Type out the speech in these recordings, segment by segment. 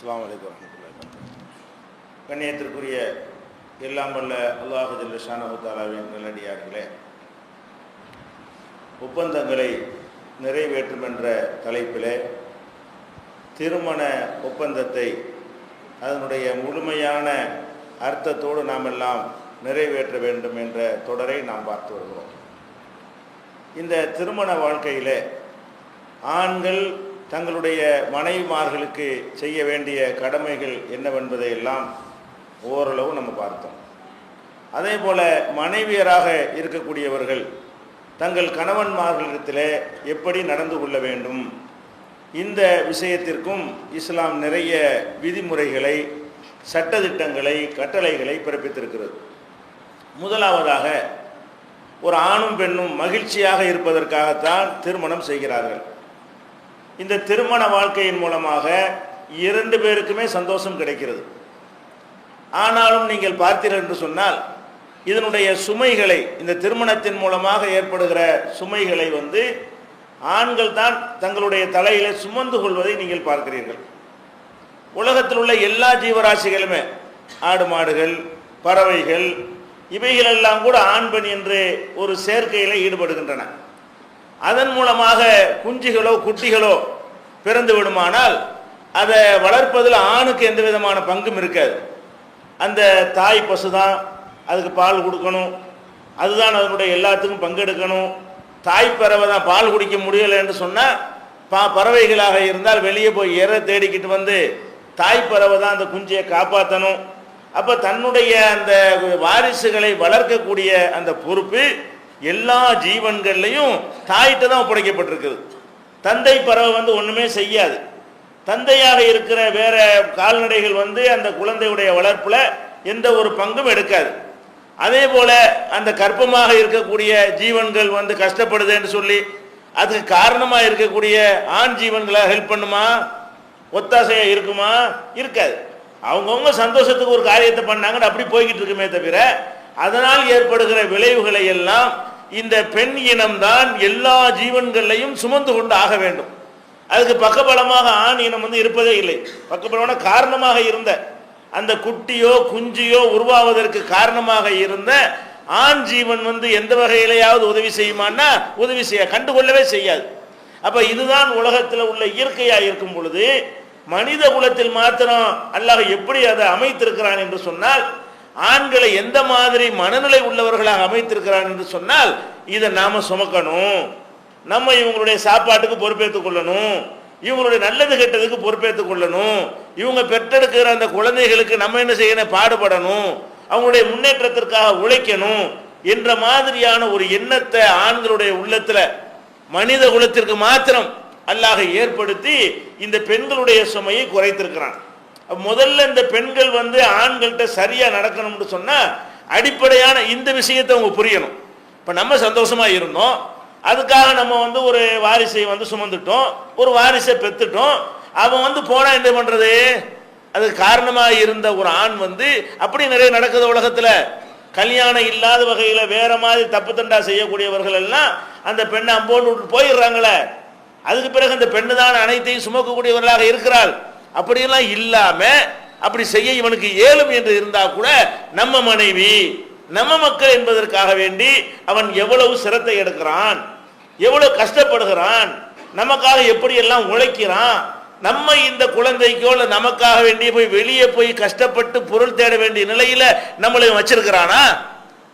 அஸ்லாம் வலைக்கம் வரமத்துல்லாஹி கண்ணியத்திற்குரிய எல்லாம் வல்ல அல்லாஹு ஷானஹுத்தாலாவின் நல்லடியார்களே ஒப்பந்தங்களை நிறைவேற்றும் என்ற தலைப்பிலே திருமண ஒப்பந்தத்தை அதனுடைய முழுமையான அர்த்தத்தோடு நாம் எல்லாம் நிறைவேற்ற வேண்டும் என்ற தொடரை நாம் பார்த்து வருகிறோம். இந்த திருமண வாழ்க்கையில் ஆண்கள் தங்களுடைய மனைவிமார்களுக்கு செய்ய வேண்டிய கடமைகள் என்னவென்பதை எல்லாம் ஓரளவு நம்ம பார்த்தோம். அதே போல மனைவியராக இருக்கக்கூடியவர்கள் தங்கள் கணவன்மார்களிடத்தில் எப்படி நடந்து கொள்ள வேண்டும்? இந்த விஷயத்திற்கும் இஸ்லாம் நிறைய விதிமுறைகளை சட்டத்திட்டங்களை கட்டளைகளை பிறப்பித்திருக்கிறது. முதலாவதாக ஒரு ஆணும் பெண்ணும் மகிழ்ச்சியாக இருப்பதற்காகத்தான் திருமணம் செய்கிறார்கள். இந்த திருமண வாழ்க்கையின் மூலமாக இரண்டு பேருக்குமே சந்தோஷம் கிடைக்கிறது. ஆனாலும் நீங்கள் பார்த்தீர்கள் என்று சொன்னால் இதனுடைய சுமைகளை இந்த திருமணத்தின் மூலமாக ஏற்படுகிற சுமைகளை வந்து ஆண்கள் தான் தங்களுடைய தலையில சுமந்து கொள்வதை நீங்கள் பார்க்கிறீர்கள். உலகத்தில் உள்ள எல்லா ஜீவராசிகளுமே ஆடு மாடுகள் பறவைகள் இவைகளெல்லாம் கூட ஆண் பெண் என்று ஒரு சேர்க்கையில் ஈடுபடுகின்றன. அதன் மூலமாக குஞ்சுகளோ குட்டிகளோ பிறந்து விடுமானால் அதை வளர்ப்பதில் ஆணுக்கு எந்த விதமான பங்கும் இருக்காது. அந்த தாய் பசு தான் அதுக்கு பால் கொடுக்கணும். அதுதான் அதனுடைய எல்லாத்துக்கும் பங்கெடுக்கணும். தாய் பறவை தான் பால் குடிக்க முடியலை என்று சொன்னால் பா பறவைகளாக இருந்தால் வெளியே போய் இற தேடிக்கிட்டு வந்து தாய் பறவை தான் அந்த குஞ்சியை காப்பாற்றணும் அப்போ தன்னுடைய அந்த வாரிசுகளை வளர்க்கக்கூடிய அந்த பொறுப்பு எல்லா ஜீவன்கள்லையும் தாய்கிட்ட தான் ஒப்படைக்கப்பட்டிருக்குது. தந்தை பறவை வந்து ஒன்றுமே செய்யாது. தந்தையாக இருக்கிற வேற கால்நடைகள் வந்து அந்த குழந்தையுடைய வளர்ப்பில் எந்த ஒரு பங்கும் எடுக்காது. அதே போல அந்த கர்ப்பமாக இருக்கக்கூடிய ஜீவன்கள் வந்து கஷ்டப்படுதுன்னு சொல்லி அதுக்கு காரணமாக இருக்கக்கூடிய ஆண் ஜீவன்களை ஹெல்ப் பண்ணுமா? ஒத்தாசையா இருக்குமா? இருக்காது. அவங்கவுங்க சந்தோஷத்துக்கு ஒரு காரியத்தை பண்ணாங்கன்னு அப்படி போய்கிட்டு இருக்குமே தவிர அதனால் ஏற்படுகிற விளைவுகளை எல்லாம் இந்த பெண் இனம்தான் எல்லா ஜீவன்களையும் சுமந்து கொண்டு ஆக வேண்டும். அதுக்கு பக்கபலமாக ஆண் இனம் வந்து இருப்பதே இல்லை. பக்கபலமான காரணமாக இருந்த அந்த குட்டியோ குஞ்சியோ உருவாவதற்கு காரணமாக இருந்த ஆண் ஜீவன் வந்து எந்த வகையிலையாவது உதவி செய்யுமான்னா உதவி செய்ய கண்டுகொள்ளவே செய்யாது. அப்ப இதுதான் உலகத்தில் உள்ள இயற்கையா இருக்கும் பொழுது மனித குலத்தில் மாத்திரம் அல்லாஹ் எப்படி அதை அமைத்திருக்கிறான் என்று சொன்னால் ஆண்களை எந்த மாதிரி மனநிலை உள்ளவர்களாக அமைத்திருக்கிறான் என்று சொன்னால் இதை நாம சுமக்கணும். நம்ம இவங்களுடைய சாப்பாட்டுக்கு பொறுப்பேற்றுக் கொள்ளணும். இவங்களுடைய நல்லது கெட்டதுக்கு பொறுப்பேற்றுக் கொள்ளணும். இவங்க பெற்றெடுக்கிற அந்த குழந்தைகளுக்கு நம்ம என்ன செய்யணும்? பாடுபடணும். அவங்களுடைய முன்னேற்றத்திற்காக உழைக்கணும் என்ற மாதிரியான ஒரு எண்ணத்தை ஆண்களுடைய உள்ளத்துல மனித குலத்திற்கு மாத்திரம் அல்லாஹ் ஏற்படுத்தி இந்த பெண்களுடைய சுமையை குறைத்திருக்கிறான். முதல்ல இந்த பெண்கள் வந்து ஆண்கள்கிட்ட சரியா நடக்கணும்னு சொன்னா அடிப்படையான இந்த விஷயத்தை அவங்க புரியணும். இப்ப நம்ம சந்தோஷமா இருந்தோம். அதுக்காக நம்ம வந்து ஒரு வாரிசை வந்து சுமந்துட்டோம். ஒரு வாரிசை பெத்துட்டோம். அவன் வந்து போனா என்ன பண்றது? அது காரணமாக இருந்த ஒரு ஆண் வந்து அப்படி நிறைய நடக்குது உலகத்தில். கல்யாணம் இல்லாத வகையில் வேற மாதிரி தப்பு தண்டா செய்யக்கூடியவர்கள் எல்லாம் அந்த பெண்ணை அம்போன்னு விட்டு போயிடுறாங்களே. அதுக்கு பிறகு அந்த பெண்ணு தான் அனைத்தையும் சுமக்கக்கூடியவர்களாக இருக்கிறாள். அப்படியெல்லாம் இல்லாம அப்படி செய்ய இவனுக்கு இயலும் என்று இருந்தா கூட நம்ம மனைவி நம்ம மக்கள் என்பதற்காக வேண்டி அவன் எவ்வளவு சிரத்தை எடுக்கிறான் எவ்வளவு கஷ்டப்படுகிறான் நமக்காக எப்படி எல்லாம் உழைக்கிறான் நம்ம இந்த குழந்தைக்கோ இல்லை நமக்காக வேண்டிய போய் வெளியே போய் கஷ்டப்பட்டு பொருள் தேட வேண்டிய நிலையில நம்மளை வச்சிருக்கிறானா?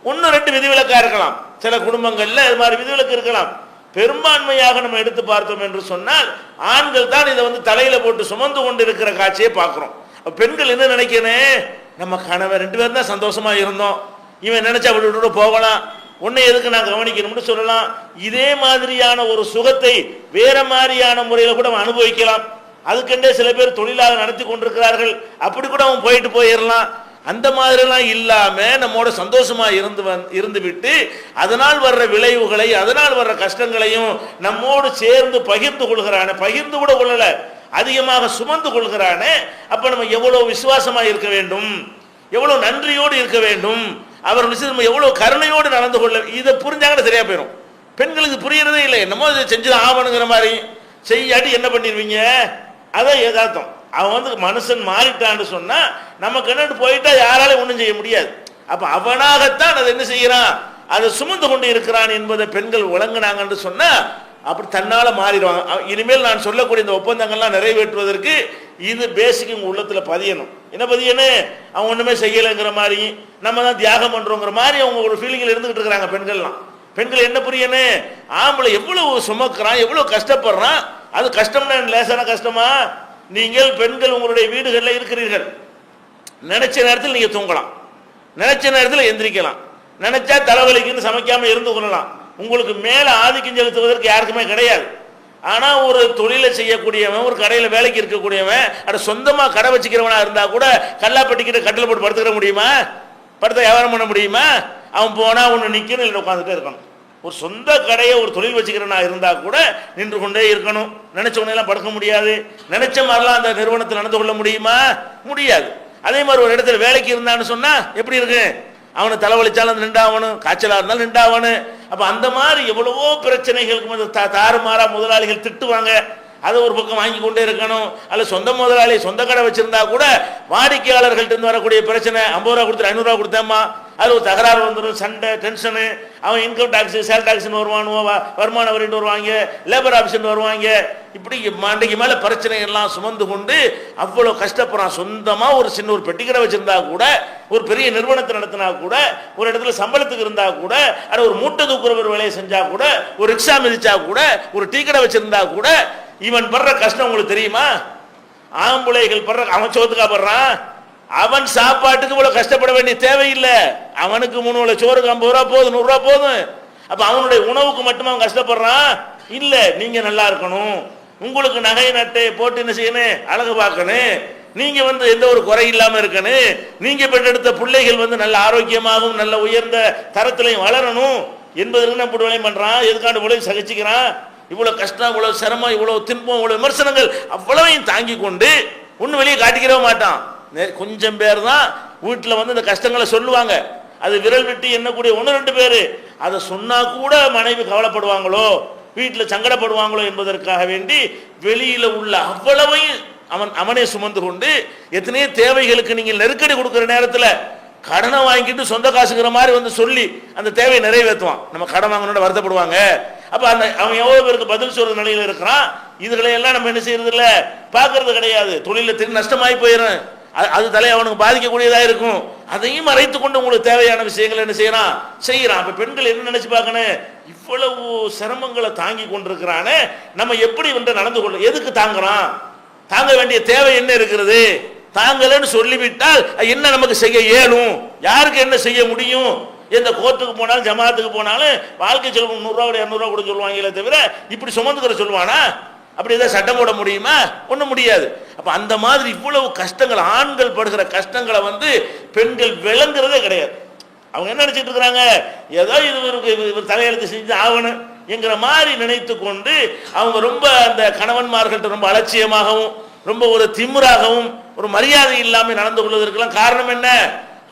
ஒன்னு ரெண்டு விதிவிலக்கா இருக்கலாம். சில குடும்பங்கள்ல இது மாதிரி விதிவிலக்கு இருக்கலாம். பெரும்பான்மையாக நம்ம எடுத்து பார்த்தோம் என்று சொன்னால் ஆண்கள் தான் இதை வந்து தலையில போட்டு சுமந்து கொண்டு இருக்கிற காட்சியை பார்க்கிறோம். பெண்கள் என்ன நினைக்கணும்? நம்ம கணவன் ரெண்டு பேரும் தான் சந்தோஷமா இருந்தோம். இவன் நினைச்சா விட்டு விட்டு போகலாம். உன்னை எதுக்கு நான் கவனிக்கணும்னு சொல்லலாம். இதே மாதிரியான ஒரு சுகத்தை வேற மாதிரியான முறையில கூட அவன் அனுபவிக்கலாம். அதுக்கெண்டே சில பேர் தொழிலாக நடத்தி கொண்டிருக்கிறார்கள். அப்படி கூட அவன் போயிட்டு போயிடலாம். அந்த மாதிரிலாம் இல்லாமல் நம்மோட சந்தோஷமாக இருந்து வந்- இருந்துவிட்டு அதனால் வர்ற விளைவுகளை அதனால் வர்ற கஷ்டங்களையும் நம்மோடு சேர்ந்து பகிர்ந்து கொள்கிறான. பகிர்ந்து கூட கொள்ளலை. அதிகமாக சுமந்து கொள்கிறானே. அப்போ நம்ம எவ்வளோ விசுவாசமாக இருக்க வேண்டும்? எவ்வளோ நன்றியோடு இருக்க வேண்டும்? அவர் விஷயம் நம்ம எவ்வளோ கருணையோடு நடந்து கொள்ள இதை புரிஞ்சாங்கன்னா சரியாக போயிடும் பெண்களுக்கு புரியறதே இல்லை. என்னமோ இதை செஞ்சு ஆவணுங்கிற மாதிரி. செய்யாட்டி என்ன பண்ணிடுவீங்க அதான் எதார்த்தம் அவன் வந்து மனுஷன் மாறிட்டான்னு சொன்னா நமக்கு என்னன்னு போயிட்டா யாராலையும் ஒன்றும் செய்ய முடியாது. அப்ப அவனாகத்தான் அதை என்ன செய்யறான்? அதை சுமந்து கொண்டு இருக்கிறான் என்பதை பெண்கள் வழங்கினாங்கன்னு சொன்னா அப்படி தன்னால மாறிடுவாங்க இனிமேல் நான் சொல்லக்கூடிய இந்த ஒப்பந்தங்கள்லாம் நிறைவேற்றுவதற்கு இது பேசிக் உங்க உள்ளத்துல பதியணும். என்ன பதியணும்? அவன் ஒண்ணுமே செய்யலைங்கிற மாதிரி நம்ம தான் தியாகம் பண்றோங்கிற மாதிரி அவங்க ஒரு ஃபீலிங்கில் இருந்துகிட்டு இருக்கிறாங்க பெண்கள்லாம். பெண்கள் என்ன புரியணும்? ஆம்பளை எவ்வளவு சுமக்கிறான் எவ்வளவு கஷ்டப்படுறான்? அது கஷ்டம்னா லேசான கஷ்டமா? நீங்கள் பெண்கள் உங்களுடைய வீடுகளில் இருக்கிறீர்கள். நினைச்ச நேரத்தில் நீங்க தூங்கலாம். நினைச்ச நேரத்தில் எந்திரிக்கலாம். நினைச்சா தலைவலிக்குன்னு சமைக்காம இருந்து கொள்ளலாம். உங்களுக்கு மேல ஆதிக்கம் செலுத்துவதற்கு யாருக்குமே கிடையாது. ஆனா ஒரு தொழிலை செய்யக்கூடியவன் ஒரு கடையில் வேலைக்கு இருக்கக்கூடியவன் அட சொந்தமா கடை வச்சுக்கிறவனா இருந்தா கூட கல்லாப்பட்டிக்கிட்ட கட்டில் போட்டு படுத்துக்கிற முடியுமா? படுத்த வியாபாரம் பண்ண முடியுமா? அவன் போனா ஒன்று நிற்கணும் இல்லை உட்காந்துட்டே இருக்கணும் ஒரு சொந்த கடையை ஒரு தொழில் வச்சுக்கிறனா இருந்தா கூட நின்று கொண்டே இருக்கணும். நினச்ச உடனேலாம் படுக்க முடியாது. நினைச்ச மாதிரிலாம் அந்த நிறுவனத்தில் நடந்து கொள்ள முடியுமா? முடியாது. அதே மாதிரி ஒரு இடத்துல வேலைக்கு இருந்தான்னு சொன்னா எப்படி இருக்கு? அவனை தலைவலிச்சாலும் நின்றாவணும் காய்ச்சலா இருந்தாலும் நின்றாவணும். அப்ப அந்த மாதிரி எவ்வளவோ பிரச்சனைகளுக்கு வந்து தாறுமாறா முதலாளிகள் திட்டுவாங்க. அதை ஒரு பக்கம் வாங்கி கொண்டே இருக்கணும். அல்ல சொந்த முதலாளி சொந்த கடை வச்சிருந்தா கூட வாடிக்கையாளர்கள்ட்ட இருந்து வரக்கூடிய பிரச்சனை ஐம்பது ரூபா கொடுத்து ஐநூறுரூவா கொடுத்தேம்மா. அது ஒரு தகராறு வந்துடும் சண்டை டென்ஷனு அவன் இன்கம் டேக்ஸு சேல் டேக்ஸ்னு வருவானுவோ வருமான வரின்னு வருவாங்க லேபர் ஆஃபீஸ்னு வருவாங்க. இப்படி அன்றைக்கு மேலே பிரச்சனை எல்லாம் சுமந்து கொண்டு அவ்வளோ கஷ்டப்படுறான். சொந்தமாக ஒரு சின்ன ஒரு பெட்டிக்கடை வச்சுருந்தா கூட ஒரு பெரிய நிறுவனத்தை நடத்தினா கூட ஒரு இடத்துல சம்பளத்துக்கு இருந்தால் கூட அட ஒரு மூட்டை தூக்குற ஒரு வேலையை செஞ்சால் கூட ஒரு ரிக்ஷா மிதிச்சா கூட ஒரு டீ கடை வச்சுருந்தா கூட இவன் படுற கஷ்டம் உங்களுக்கு தெரியுமா? ஆம்புலைகள் படுற அவன் சோத்துக்கா படுறான்? அவன் சாப்பாட்டுக்கு இவ்வளவு கஷ்டப்பட வேண்டிய தேவையில்லை. அவனுக்கு மூணு சோறுக்கு ஐம்பது ரூபா போதும் நூறு ரூபா போதும். அப்ப அவனுடைய உணவுக்கு மட்டும் அவன் கஷ்டப்படுறான்? இல்ல நீங்க நல்லா இருக்கணும். உங்களுக்கு நகை நட்டை போட்டு என்ன செய்யணும்? அழகு பார்க்கணும். நீங்க வந்து எந்த ஒரு குறை இல்லாம இருக்கணும். நீங்க பெற்றெடுத்த பிள்ளைகள் வந்து நல்ல ஆரோக்கியமாகவும் நல்ல உயர்ந்த தரத்திலையும் வளரணும். என்பதற்கு நான் இப்படி பண்றான். எதுக்காண்டு இவ்வளவு சகிச்சுக்கிறான்? இவ்வளவு கஷ்டம் இவ்வளவு சிரமம் இவ்வளவு துன்பம் இவ்வளவு விமர்சனங்கள் அவ்வளவையும் தாங்கி கொண்டு ஒன்றும் வெளியே காட்டிக்கிறவே மாட்டான். கொஞ்சம் பேர் தான் வீட்டில் வந்து இந்த கஷ்டங்களை சொல்லுவாங்க. அது விரல் விட்டு எண்ணக்கூடிய ஒன்று ரெண்டு பேர். அதை சொன்னால் கூட மனைவி கவலைப்படுவாங்களோ வீட்டில் சங்கடப்படுவாங்களோ என்பதற்காக வேண்டி வெளியில் உள்ள அவ்வளவையும் அவன் அவனே சுமந்து கொண்டு எத்தனையோ தேவைகளுக்கு நீங்கள் நெருக்கடி கொடுக்குற நேரத்தில் கடனை வாங்கிட்டு சொந்த காசுங்கிற மாதிரி வந்து சொல்லி அந்த தேவையை நிறைவேற்றுவான். நம்ம கடன் வாங்கணும்னு வருத்தப்படுவாங்க. அப்போ அந்த அவன் எவ்வளோ பேருக்கு பதில் சொல்ற நிலையில் இருக்கிறான்? இதுகளையெல்லாம் நம்ம என்ன செய்யறது இல்லை பார்க்கறது கிடையாது. தொழிலில் திரு நஷ்டமாயி போயிடும் அது- அது தலை அவனுக்கு பாதிக்கக்கூடியதாக இருக்கும். அதையும் மறைத்து கொண்டு உங்களுக்கு தேவையான விஷயங்கள் என்ன செய்யறான் செய்யறான். அப்ப பெண்கள் என்ன நினைச்சு பார்க்கணும்? இவ்வளவு சிரமங்களை தாங்கி கொண்டிருக்கிறானே. நம்ம எப்படி வந்து நடந்து கொள்ள எதுக்கு தாங்குறான்? தாங்க வேண்டிய தேவை என்ன இருக்கிறது தாங்கலன்னு சொல்லிவிட்டால் என்ன நமக்கு செய்ய இயலும்? யாருக்கு என்ன செய்ய முடியும்? எந்த கோர்ட்டுக்கு போனாலும் ஜமாத்துக்கு போனாலும் வாழ்க்கை செலவு நூறுரூவா இரநூறுவா கூட சொல்லுவாங்களே தவிர இப்படி சுமந்துக்கிற சொல்லுவானா? அப்படி ஏதாவது சட்டம் போட முடியுமா? ஒன்றும் முடியாது. அப்போ அந்த மாதிரி இவ்வளவு கஷ்டங்கள் ஆண்கள் படுகிற கஷ்டங்களை வந்து பெண்கள் விளங்குறதே கிடையாது. அவங்க என்ன நினைச்சிட்டு இருக்கிறாங்க? ஏதோ இது இவருக்கு இவர் தலையெழுத்து செஞ்சு ஆகணும் என்கிற மாதிரி நினைத்து கொண்டு அவங்க ரொம்ப அந்த கணவன்மார்கள்ட்ட ரொம்ப அலட்சியமாகவும் ரொம்ப ஒரு திமுறாகவும் ஒரு மரியாதை இல்லாமல் நடந்து கொள்வதற்கெல்லாம் காரணம் என்ன?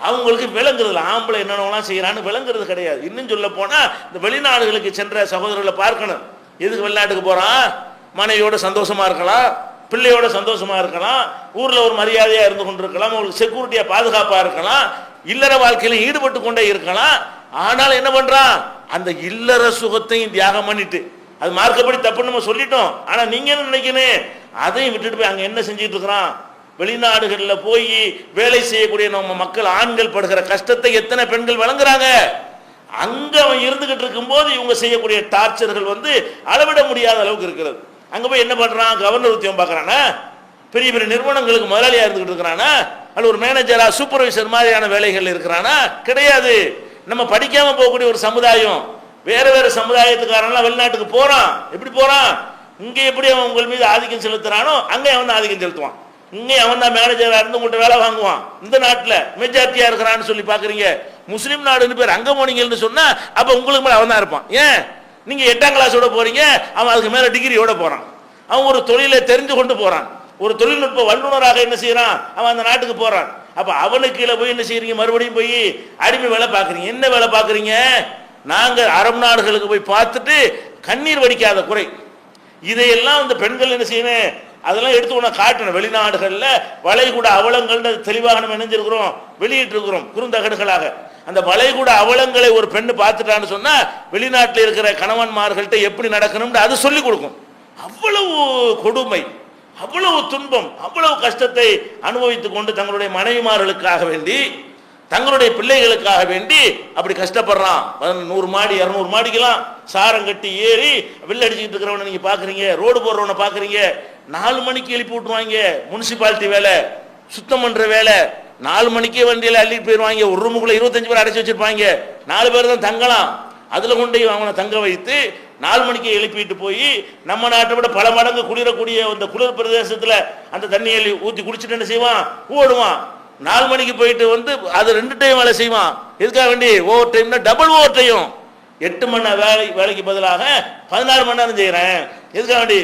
அவங்களுக்கு விளங்குறதுல. ஆம்பளை என்னென்னலாம் செய்கிறான்னு விளங்குறது கிடையாது. இன்னும் சொல்ல போனால் இந்த வெளிநாடுகளுக்கு சென்ற சகோதரர்களை பார்க்கணும். எதுக்கு வெளிநாட்டுக்கு போகிறான் மனைவியோட சந்தோஷமா இருக்கலாம் பிள்ளையோட சந்தோஷமா இருக்கலாம் ஊர்ல ஒரு மரியாதையா இருந்து கொண்டிருக்கலாம் உங்களுக்கு செக்யூரிட்டியா பாதுகாப்பா இருக்கலாம் இல்லற வாழ்க்கையில ஈடுபட்டு கொண்டே இருக்கலாம். ஆனால் என்ன பண்றான்? அந்த இல்லற சுகத்தையும் தியாகம் பண்ணிட்டு. அது மார்க்கப்படி தப்புன்னு நம்ம சொல்லிட்டோம். ஆனா நீங்க என்ன நினைக்கணும் அதையும் விட்டுட்டு போய் அங்க என்ன செஞ்சுட்டு இருக்கிறான்? வெளிநாடுகளில் போய் வேலை செய்யக்கூடிய நம்ம மக்கள் ஆண்கள் படுகிற கஷ்டத்தை எத்தனை பெண்கள் வழங்குறாங்க? அங்க அவன் இருந்துகிட்டு இருக்கும்போது இவங்க செய்யக்கூடிய டார்ச்சர்கள் வந்து அளவிட முடியாத அளவுக்கு இருக்கிறது. அங்க போய் என்ன பண்றான்? கவர்னர் உத்தியம் பார்க்கறானா? பெரிய பெரிய நிறுவனங்களுக்கு முதலாளியா இருந்துகிட்டு இருக்கிறானா? அல்ல ஒரு மேனேஜரா சூப்பர்வைசர் மாதிரியான வேலைகள் இருக்கிறானா? கிடையாது. நம்ம படிக்காம போகக்கூடிய ஒரு சமுதாயம். வேற வேற சமுதாயத்துக்காரன்லாம் வெளிநாட்டுக்கு போறான். எப்படி போறான்? இங்க எப்படி அவன் உங்கள் மீது ஆதிக்கம் செலுத்துறானோ அங்கே அவன் தான் ஆதிக்கம் செலுத்துவான். இங்கே அவன் தான் மேனேஜரா இருந்து உங்கள்கிட்ட வேலை வாங்குவான். இந்த நாட்டில் மெஜாரிட்டியா இருக்கிறான்னு சொல்லி பாக்குறீங்க முஸ்லீம் நாடுன்னு பேர் அங்க போனீங்கன்னு சொன்னா அப்ப உங்களுக்கு மேல அவன் தான் இருப்பான். ஏன்? நீங்கள் எட்டாம் கிளாஸோட போகிறீங்க அவன் அதுக்கு மேலே டிகிரியோட போகிறான் அவன் ஒரு தொழிலை தெரிஞ்சு கொண்டு போகிறான் ஒரு தொழில்நுட்ப வல்லுநராக என்ன செய்கிறான் அவன் அந்த நாட்டுக்கு போகிறான் அப்போ அவனுக்கு கீழே போய் என்ன செய்கிறீங்க மறுபடியும் போய் அடிமை வேலை பார்க்குறீங்க. என்ன வேலை பார்க்குறீங்க? நாங்கள் அரபு நாடுகளுக்கு போய் பார்த்துட்டு கண்ணீர் வடிக்காத குறை. இதையெல்லாம் அந்த பெண்கள் என்ன செய்யணும்? அதெல்லாம் எடுத்து உனக்கு காட்டணும். வெளிநாடுகளில் வளைகுடா அவலங்கள்னு தெளிவாக நம்ம இணைஞ்சிருக்கிறோம் வெளியிட்டிருக்கிறோம். குறுந்தகடுகளாக. அந்த வளைகுட அவலங்களை ஒரு பெண்ணு பார்த்துட்டான்னு சொன்னால் வெளிநாட்டில் இருக்கிற கணவன்மார்கள்ட்ட எப்படி நடக்கணும்னு அது சொல்லி கொடுக்கும். அவ்வளவு கொடுமை அவ்வளவு துன்பம் அவ்வளவு கஷ்டத்தை அனுபவித்துக் கொண்டு தங்களுடைய மனைவிமார்களுக்காக வேண்டி தங்களுடைய பிள்ளைகளுக்காக வேண்டி அப்படி கஷ்டப்படுறான். நூறு மாடி இரநூறு மாடிக்கெல்லாம் சாரம் கட்டி ஏறி வில்லடிச்சுக்கிட்டு இருக்கிறவனை நீங்க பாக்குறீங்க ரோடு போடுறவனை பாக்குறீங்க நாலு மணிக்கு எழுப்பி விட்டுருவாங்க முனிசிபாலிட்டி வேலை சுத்தம் பண்ற வேலை நாலு மணிக்கே வண்டியில் அள்ளிட்டு போயிடுவாங்க ஒரு ரூமுக்குள்ள இருபத்தஞ்சு பேர் அடைச்சி வச்சிருப்பாங்க. நாலு பேர் தான் தங்கலாம். அதுல கொண்டு அவனை தங்க வைத்து நாலு மணிக்கு எழுப்பிட்டு போய் நம்ம நாட்டை விட பல மடங்கு குளிரக்கூடிய அந்த குளிர் பிரதேசத்துல அந்த தண்ணியை ஊத்தி குடிச்சிட்டு என்ன செய்வான்? ஓடுவான். நாலு மணிக்கு போயிட்டு வந்து அது ரெண்டு டைம் வேலை செய்வான். எதுக்காக வேண்டி? ஓவர் டைம்னா டபுள் ஓவர் டைம் எட்டு மணி நேரம் வேலை வேலைக்கு பதிலாக பதினாறு மணி நேரம் செய்கிறேன் எதுக்காக வேண்டி?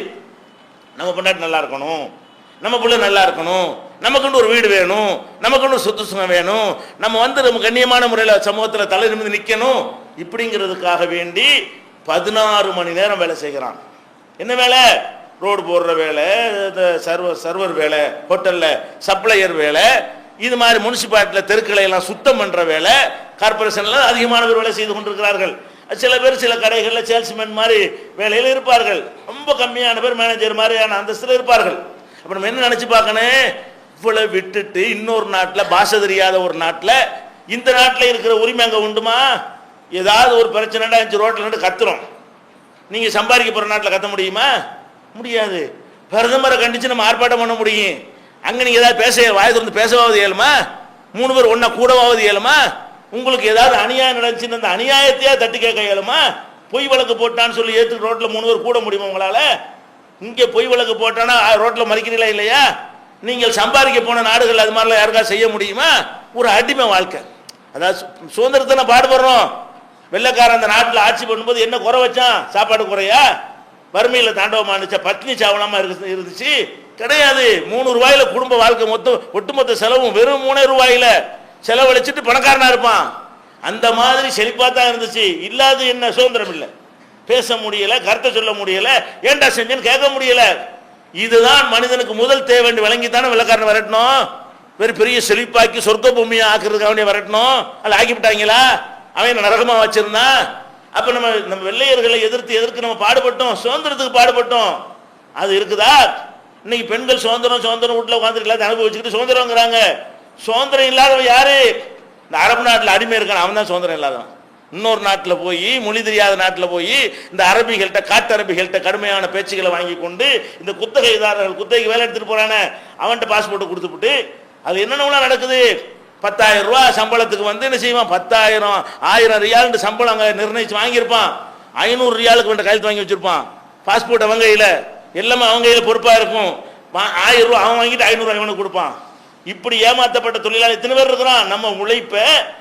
நம்ம பொண்டாட்டி நல்லா இருக்கணும். நம்ம பிள்ளை நல்லா இருக்கணும். நமக்குன்னு ஒரு வீடு வேணும். நமக்குன்னு ஒரு சொத்து சுகம் வேணும். நம்ம வந்து நம்ம கண்ணியமான முறையில் சமூகத்தில் தலை நிமிந்து நிற்கணும் இப்படிங்கிறதுக்காக வேண்டி பதினாறு மணி நேரம் வேலை செய்கிறான். என்ன வேலை? ரோடு போடுற வேலை இந்த சர்வர் சர்வர் வேலை ஹோட்டலில் சப்ளையர் வேலை இது மாதிரி முனிசிபாலிட்டியில் தெருக்களை எல்லாம் சுத்தம் பண்ணுற வேலை கார்பரேஷனில் அதிகமான பேர் வேலை செய்து கொண்டிருக்கிறார்கள். சில பேர் சில கடைகளில் சேல்ஸ்மேன் மாதிரி வேலையில் இருப்பார்கள். ரொம்ப கம்மியான பேர் மேனேஜர் மாதிரியான அந்தஸ்தில் இருப்பார்கள். அப்போ நம்ம என்ன நினச்சி பார்க்கணும்? இவ்வளோ விட்டுட்டு இன்னொரு நாட்டில் பாஷை தெரியாத ஒரு நாட்டில் இந்த நாட்டில் இருக்கிற உரிமை அங்கே உண்டுமா? ஏதாவது ஒரு பிரச்சனைடா அஞ்சு ரோட்டில் நின்று கத்துறோம் நீங்கள் சம்பாதிக்க போகிற நாட்டில் கத்த முடியுமா? முடியாது. பிரதமரை கண்டித்து நம்ம ஆர்ப்பாட்டம் பண்ண முடியும். அங்கே நீங்கள் ஏதாவது பேச வாய் திறந்து பேசவாவது இயலுமா? மூணு பேர் ஒன்றா கூடவாவது இயலுமா? உங்களுக்கு ஏதாவது அநியாயம் நடந்துச்சுன்னு அந்த அநியாயத்தையாக தட்டி கேட்க இயலுமா? பொய் வழக்கு போட்டான்னு சொல்லி ஏற்றுக்கு ரோட்டில் மூணு பேர் கூட முடியுமா உங்களால்? இங்கே பொய் வழக்கு போட்டானா ரோட்டில் மறிக்கிறீங்களா இல்லையா? நீங்கள் சம்பாதிக்க போன நாடுகள் அது மாதிரிலாம் யாருக்கா செய்ய முடியுமா? ஒரு அடிமை வாழ்க்கை. அதாவது சுதந்திரத்தை பாடுபடுறோம் வெள்ளைக்காரன் அந்த நாட்டில் ஆட்சி பண்ணும்போது என்ன குறை வச்சான்? சாப்பாடு குறையா? வறுமையில் தாண்டவம் இருந்துச்சா பட்னி சாவலாமா இருக்கு இருந்துச்சு. கிடையாது. மூணு ரூபாயில குடும்ப வாழ்க்கை மொத்தம் ஒட்டுமொத்த செலவும் வெறும் மூணே ரூபாயில. செலவழிச்சிட்டு பணக்காரனா இருப்பான். அந்த மாதிரி செழிப்பா தான் இருந்துச்சு. இல்லாது என்ன? சுதந்திரம் இல்லை. பேச முடியல கருத்தை சொல்ல முடியல ஏன்டா செஞ்சேன்னு கேட்க முடியல. இதுதான் மனிதனுக்கு முதல் தேவை விளங்கி தானே விளக்காரன் வரட்டணும்? வெறும் பெரிய செழிப்பாக்கி சொர்க்க பூமியை ஆக்குறதுக்காக வேண்டிய வரட்டணும்? அதில் ஆக்கிவிட்டாங்களா? அவன் என்ன நரகமா வச்சிருந்தான் அப்ப நம்ம நம்ம வெள்ளையர்களை எதிர்த்து எதிர்த்து நம்ம பாடுபட்டோம் சுதந்திரத்துக்கு பாடுபட்டோம். அது இருக்குதா? இன்னைக்கு பெண்கள் சுதந்திரம் சுதந்திரம் வீட்டில் உட்காந்துருக்கலாம் அனுபவிச்சுக்கிட்டு சுதந்திரங்கிறாங்க சுதந்திரம் இல்லாதவன் யாரு? இந்த அரபு நாட்டில் அடிமை இருக்கான் அவன் தான் சுதந்திரம் இல்லாதவன். இன்னொரு நாட்டில் போய் மொழி தெரியாத நாட்டில் போய் இந்த அரபிகள்கிட்ட காட்டு அரபிகள்கிட்ட கடுமையான பேச்சுகளை வாங்கி கொண்டு இந்த குத்தகைதாரர்கள் குத்தகைக்கு வேலை எடுத்துகிட்டு போகிறானே அவன்கிட்ட பாஸ்போர்ட்டை கொடுத்துப்புட்டு அது என்னென்னலாம் நடக்குது? பத்தாயிரம் ரூபா சம்பளத்துக்கு வந்து என்ன செய்வான்? பத்தாயிரம் ஆயிரம் ரியாலுன்ற சம்பளம் அங்கே நிர்ணயித்து வாங்கியிருப்பான். ஐநூறு ரியாலுக்கு வேண்ட கையெழுத்து வாங்கி வச்சிருப்பான். பாஸ்போர்ட் அவங்க கையில். எல்லாமே அவன் கையில் பொறுப்பாக இருக்கும். ஆயிரம் ரூபா அவன் வாங்கிட்டு ஐநூறு இவனுக்கு கொடுப்பான். இப்படி ஏமாத்தப்பட்ட தொழிலாளி எத்தனை பேர் இருக்கிறான் நம்ம உழைப்ப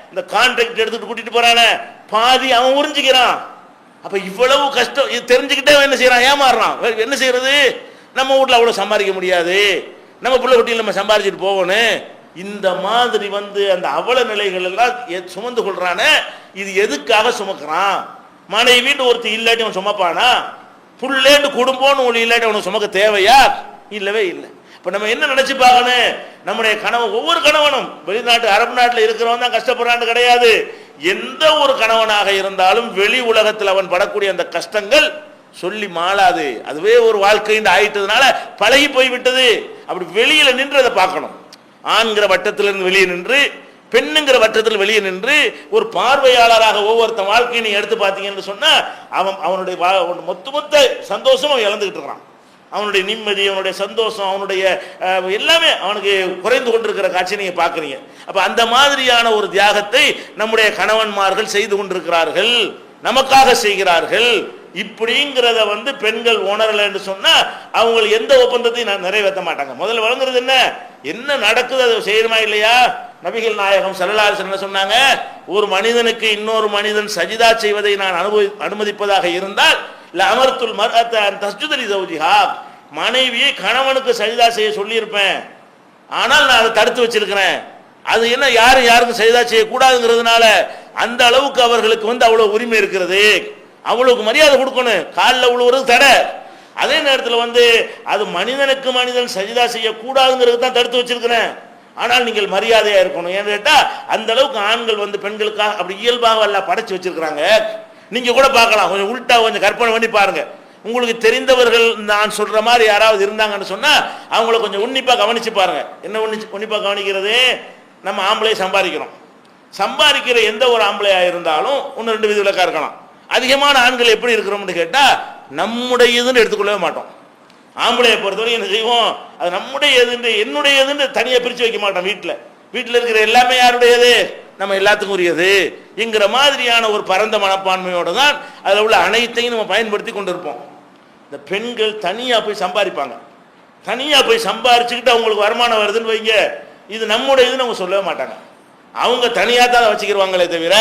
இந்த கான்ட்ராக்ட் எடுத்துட்டு கூட்டிட்டு போறானே. பாதி அவன் உறிஞ்சிக்கிறான். அப்ப இவ்வளவு கஷ்டம் இது தெரிஞ்சுக்கிட்டே அவன் என்ன செய்யறான்? ஏமாறுறான். என்ன செய்யறது? நம்ம வீட்ல அவ்வளவு சம்பாதிக்க முடியாது. நம்ம பிள்ளை குட்டியில் நம்ம சம்பாதிச்சுட்டு போகணும். இந்த மாதிரி வந்து அந்த அவல நிலைகள் எல்லாம் சுமந்து கொள்றானே. இது எதுக்காக சுமக்கிறான்? மனைவி வீட்டு ஒருத்தர் இல்லாட்டி அவன் சுமப்பானா? புள்ளேட்டு குடும்பம்னு ஒன்று இல்லாட்டி அவனுக்கு சுமக்க தேவையா? இல்லவே இல்லை. இப்போ நம்ம என்ன நினச்சி பார்க்கணும்? நம்முடைய கணவன் ஒவ்வொரு கணவனும் வெளிநாட்டு அரபு நாட்டில் இருக்கிறவன் தான் கஷ்டப்படுறான்னு கிடையாது. எந்த ஒரு கணவனாக இருந்தாலும் வெளி உலகத்தில் அவன் படக்கூடிய அந்த கஷ்டங்கள் சொல்லி மாளாது. அதுவே ஒரு வாழ்க்கைன்னு ஆயிட்டதுனால பழகி போய் விட்டது அப்படி வெளியில் நின்று அதை பார்க்கணும். ஆண்கிற வட்டத்திலிருந்து வெளியே நின்று பெண்ணுங்கிற வட்டத்தில் வெளியே நின்று ஒரு பார்வையாளராக ஒவ்வொருத்தன் வாழ்க்கையை நீங்க எடுத்து பார்த்தீங்கன்னு சொன்னால் அவன் அவனுடைய வா- மொத்த மொத்த சந்தோஷம் அவன் இழந்துகிட்டு இருக்கிறான். அவனுடைய நிம்மதி அவனுடைய சந்தோஷம் அவனுடைய எல்லாமே அவனுக்கு குறைந்து கொண்டிருக்கிற காட்சியை நீங்க பார்க்குறீங்க. அப்ப அந்த மாதிரியான ஒரு தியாகத்தை நம்முடைய கணவன்மார்கள் செய்து கொண்டிருக்கிறார்கள். நமக்காக செய்கிறார்கள். இப்படிங்கிறத வந்து பெண்கள் உணரலைன்னு சொன்னா அவங்க எந்த ஒப்பந்தத்தையும் நான் நிறைவேற்ற மாட்டாங்க. முதல்ல வழங்குறது என்ன? என்ன நடக்குது? அதை செய்யணுமா இல்லையா? நபிகள் நாயகம் சல்லல்லாஹு என்ன சொன்னாங்க? ஒரு மனிதனுக்கு இன்னொரு மனிதன் சஜிதா செய்வதை நான் அனுபவி அனுமதிப்பதாக இருந்தால் லமர்த்துல் அமர்த்துல் தஸ்ஜுதலி ஜௌஜிஹா மனைவியை கணவனுக்கு சரிதா செய்ய சொல்லியிருப்பேன். ஆனால் நான் அதை தடுத்து வச்சிருக்கிறேன். அது என்ன யாரும் யாருக்கும் சரிதா செய்யக்கூடாதுங்கிறதுனால அந்த அளவுக்கு அவர்களுக்கு வந்து அவ்வளவு உரிமை இருக்கிறது. அவளுக்கு மரியாதை கொடுக்கணும். காலில் உழுவுறது தடை. அதே நேரத்தில் வந்து அது மனிதனுக்கு மனிதன் சரிதா செய்யக்கூடாதுங்கிறது தான் தடுத்து வச்சிருக்கிறேன். ஆனால் நீங்கள் மரியாதையா இருக்கணும். ஏன்னு கேட்டா அந்த அளவுக்கு ஆண்கள் வந்து பெண்களுக்காக அப்படி இயல்பாக எல்லாம் படைச்சு வச்சிருக்கிறாங்க. நீங்கள் கூட பார்க்கலாம். கொஞ்சம் உள்ட்டா கொஞ்சம் கற்பனை பண்ணி பாருங்கள் உங்களுக்கு தெரிந்தவர்கள் நான் சொல்கிற மாதிரி யாராவது இருந்தாங்கன்னு சொன்னால் அவங்கள கொஞ்சம் உன்னிப்பாக கவனிச்சு பாருங்க. என்ன உன்னி உன்னிப்பாக கவனிக்கிறது? நம்ம ஆம்பளை சம்பாதிக்கிறோம். சம்பாதிக்கிற எந்த ஒரு ஆம்பளையாக இருந்தாலும் ஒன்று ரெண்டு விதிவிலக்கா இருக்கலாம். அதிகமான ஆண்கள் எப்படி இருக்கிறோம்னு கேட்டா நம்முடையதுன்னு எடுத்துக்கொள்ளவே மாட்டோம். ஆம்பளையை பொறுத்தவரைக்கும் என்ன செய்வோம்? அது நம்முடைய எதுன்னு என்னுடையதுன்னு தனியாக பிரித்து வைக்க மாட்டோம் வீட்டில் வீட்டில் இருக்கிற எல்லாமே யாருடையது? நம்ம எல்லாத்துக்கும் உரியது என்கிற மாதிரியான ஒரு பரந்த மனப்பான்மையோடு தான் அதில் உள்ள அனைத்தையும் நம்ம பயன்படுத்தி கொண்டு இருப்போம் இந்த பெண்கள் தனியாக போய் சம்பாதிப்பாங்க. தனியாக போய் சம்பாரிச்சுக்கிட்டு அவங்களுக்கு வருமானம் வருதுன்னு வைங்க. இது நம்முடைய இதுன்னு அவங்க சொல்லவே மாட்டாங்க. அவங்க தனியாக தான் அதை வச்சுக்கிடுவாங்களே தவிர